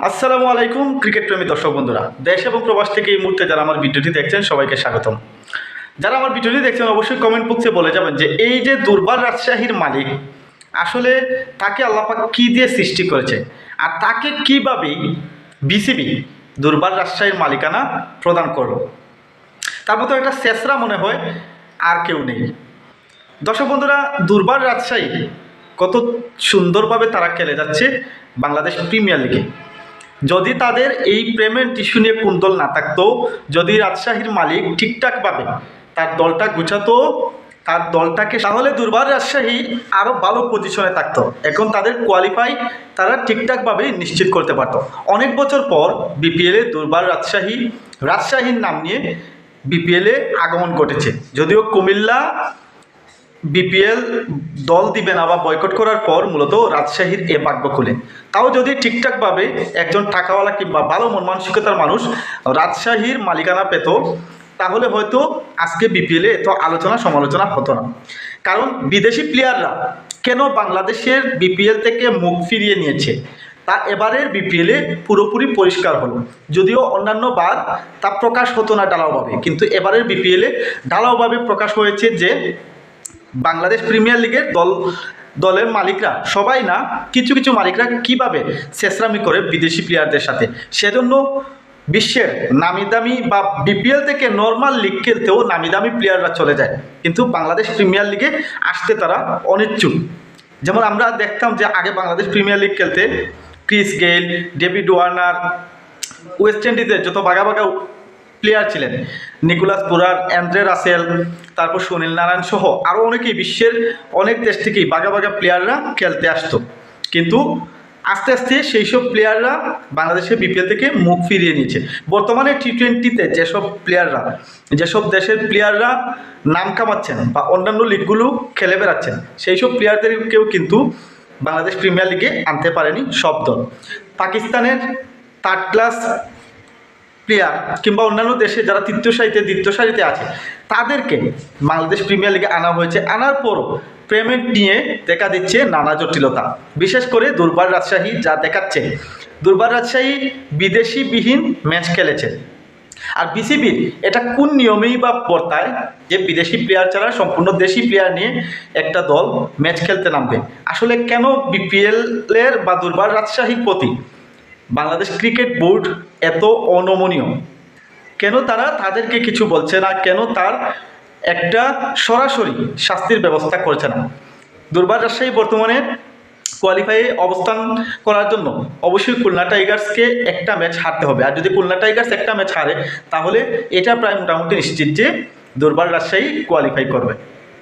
আসসালামু আলাইকুম, ক্রিকেট প্রেমী দর্শক বন্ধুরা। দেশ এবং প্রবাস থেকে এই মুহূর্তে যারা আমার ভিডিওটি দেখছেন, সবাইকে স্বাগতম। যারা আমার ভিডিওটি দেখছেন, অবশ্যই কমেন্ট বক্সে বলে যাবেন যে, এই যে দুর্বার রাজশাহীর মালিক, আসলে তাকে আল্লাপাক কী দিয়ে সৃষ্টি করেছে? আর তাকে কীভাবে বিসিবি দুর্বার রাজশাহীর মালিকানা প্রদান করল? তার মতো একটা শেষরা মনে হয়, আর কেউ নেই। দর্শক বন্ধুরা দুর্বার রাজশাহী কত সুন্দরভাবে তারা খেলে যাচ্ছে বাংলাদেশ প্রিমিয়ার লিগে। যদি তাদের এই প্রেমের টিস্যু নিয়ে কুন্দল না থাকতো, যদি রাজশাহীর মালিক ঠিকঠাকভাবে তার দলটা গুছাতো, তার দলটাকে, তাহলে দুর্বার রাজশাহী আরও ভালো পজিশনে থাকতো। এখন তাদের কোয়ালিফাই তারা ঠিকঠাকভাবে নিশ্চিত করতে পারতো। অনেক বছর পর বিপিএলে দুর্বার রাজশাহী, রাজশাহীর নাম নিয়ে বিপিএলে আগমন ঘটেছে। যদিও কুমিল্লা বিপিএল দল দিবে না বা বয়কট করার পর মূলত রাজশাহীর এ ভাগ্য খুলে। তাও যদি ঠিকঠাকভাবে একজন টাকাওয়ালা কিংবা ভালো মন মানসিকতার মানুষ রাজশাহীর মালিকানা পেত, তাহলে হয়তো আজকে বিপিএলে এত আলোচনা সমালোচনা হতো না। কারণ বিদেশি প্লেয়াররা কেন বাংলাদেশের বিপিএল থেকে মুখ ফিরিয়ে নিয়েছে? তা এবারের বিপিএলে পুরোপুরি পরিষ্কার হলো। যদিও অন্যান্য বার তা প্রকাশ হতো না ঢালাওভাবে কিন্তু এবারের বিপিএলে ঢালাওভাবে প্রকাশ হয়েছে যে বাংলাদেশ প্রিমিয়ার লিগের দল, দলের মালিকরা, সবাই না, কিছু কিছু মালিকরা কীভাবে শেষরামি করে বিদেশি প্লেয়ারদের সাথে? সেজন্য বিশ্বের নামি দামি বা বিপিএল থেকে নর্মাল লিগ খেলতেও নামি দামি প্লেয়াররা চলে যায়। কিন্তু বাংলাদেশ প্রিমিয়ার লিগে আসতে তারা অনিচ্ছুক। যেমন আমরা দেখতাম যে আগে বাংলাদেশ প্রিমিয়ার লিগ খেলতে Chris Gayle, David Warner, West ইন্ডিজের যত বাঘা বাঘা প্লেয়ার ছিলেন। নিকোলাস পুরার অ্যান্ড্রে রাসেল, তারপর সুনীল নারায়ণ সহ আরও অনেকেই বিশ্বের অনেক দেশ থেকেই বাঘা বাঘা প্লেয়াররা খেলতে আসতো। কিন্তু আস্তে আস্তে সেই সব প্লেয়াররা বাংলাদেশের বিপিএল থেকে মুখ ফিরিয়ে নিয়েছে। বর্তমানে টি টোয়েন্টিতে যেসব প্লেয়াররা যেসব দেশের প্লেয়াররা নাম কামাচ্ছেন বা অন্যান্য লিগগুলো খেলে বেড়াচ্ছেন সেই সব প্লেয়ারদেরকেও কিন্তু বাংলাদেশ প্রিমিয়ার লিগে আনতে পারেনি সব দল। পাকিস্তানের থার্ড ক্লাস প্লেয়ার কিংবা অন্যান্য দেশে যারা তৃতীয় সারিতে, দ্বিতীয় সারিতে আছে, তাদেরকে বাংলাদেশ প্রিমিয়ার লিগে আনা হয়েছে। আনার পরও পেমেন্ট নিয়ে দেখা দিচ্ছে নানা জটিলতা। বিশেষ করে দুর্বার রাজশাহী যা দেখাচ্ছে। দুর্বার রাজশাহী বিদেশিবিহীন ম্যাচ খেলেছে। আর বিসিবির এটা কোন নিয়মেই বা বর্তায় যে বিদেশি প্লেয়ার ছাড়া সম্পূর্ণ দেশি প্লেয়ার নিয়ে একটা দল ম্যাচ খেলতে নামবে? আসলে কেন বিপিএলের বা দুর্বার রাজশাহীর প্রতি বাংলাদেশ ক্রিকেট বোর্ড এত অনমনীয়। কেন তারা তাদেরকে কিছু বলছে না? কেন তার একটা সরাসরি শাস্তির ব্যবস্থা করছে না? দুর্বার রাজশাহী বর্তমানে কোয়ালিফাইয়ে অবস্থান করার জন্য অবশ্যই খুলনা টাইগার্সকে একটা ম্যাচ হারতে হবে। আর যদি খুলনা টাইগার্স একটা ম্যাচ হারে, তাহলে এটা প্রায় মোটামুটি নিশ্চিত যে দুর্বার রাজশাহী কোয়ালিফাই করবে।